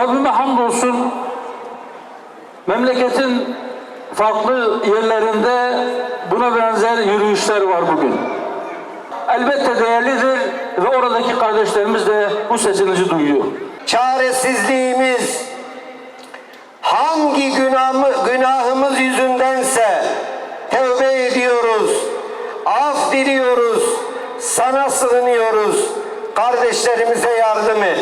Rabbime hamdolsun memleketin farklı yerlerinde buna benzer yürüyüşler var bugün. Elbette değerlidir ve oradaki kardeşlerimiz de bu sesinizi duyuyor. çaresizliğimiz hangi günahımı, günahımız yüzündense tövbe ediyoruz, af diliyoruz, sana sığınıyoruz. Kardeşlerimize yardım et.